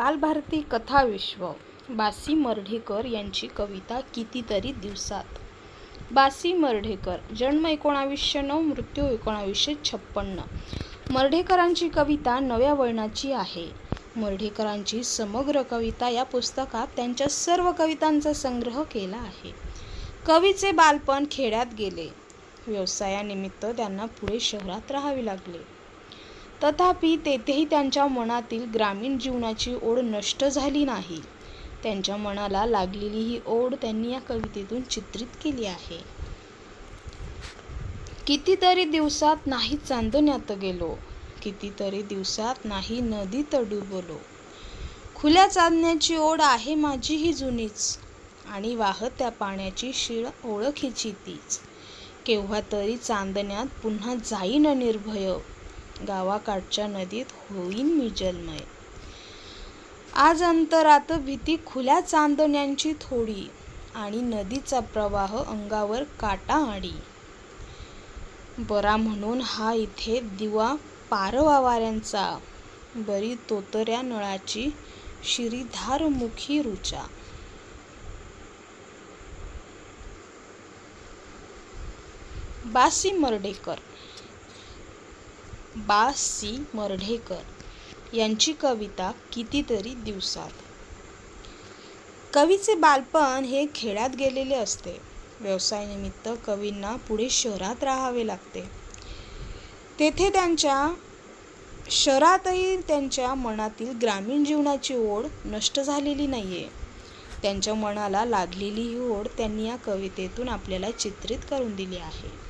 बालभारती कथाविश्व बासी मर्ढेकर यांची कविता कितीतरी दिवसात. बासी मर्ढेकर जन्म एकोणावीसशे नऊ मृत्यू एकोणावीसशे छप्पन्न. मर्ढेकरांची कविता नव्या वळणाची आहे. मर्ढेकरांची समग्र कविता या पुस्तकात त्यांच्या सर्व कवितांचा संग्रह केला आहे. कवीचे बालपण खेड्यात गेले. व्यवसायानिमित्त त्यांना पुढे शहरात राहावे लागले. तथापि तेथेही त्यांच्या मनातील ग्रामीण जीवनाची ओढ नष्ट झाली नाही. त्यांच्या मनाला लागलेली ही ओढ त्यांनी या कवितेतून चित्रित केली आहे. कितीतरी दिवसात नाही चांदण्यात गेलो. कितीतरी दिवसात नाही नदीत डुबलो. खुल्या चांदण्याची ओढ आहे माझी ही जुनीच आणि वाहत त्या पाण्याची शिळ ओळखीची तीच. केव्हा तरी चांदण्यात पुन्हा जाईन निर्भय. गावाकाठच्या नदीत होईन मी जलमय आज अंतरात भीती खुल्या चांदण्यांची थोडी आणि नदीचा प्रवाह अंगावर काटा आडी. बरा म्हणून हा इथे दिवा पारवा वाऱ्यांचा बरी तोतऱ्या नळाची शिरीधार मुखी रुचा. बासी मर्डेकर बा सी मर्ढेकर यांची कविता कितीतरी दिवसात. कवीचे बालपण हे खेड्यात गेलेले असते. व्यवसायानिमित्त कवींना पुढे शहरात राहावे लागते. तेथे त्यांच्या शहरातही त्यांच्या मनातील ग्रामीण जीवनाची ओढ नष्ट झालेली नाहीये. त्यांच्या मनाला लागलेली ही ओढ त्यांनी या कवितेतून आपल्याला चित्रित करून दिली आहे.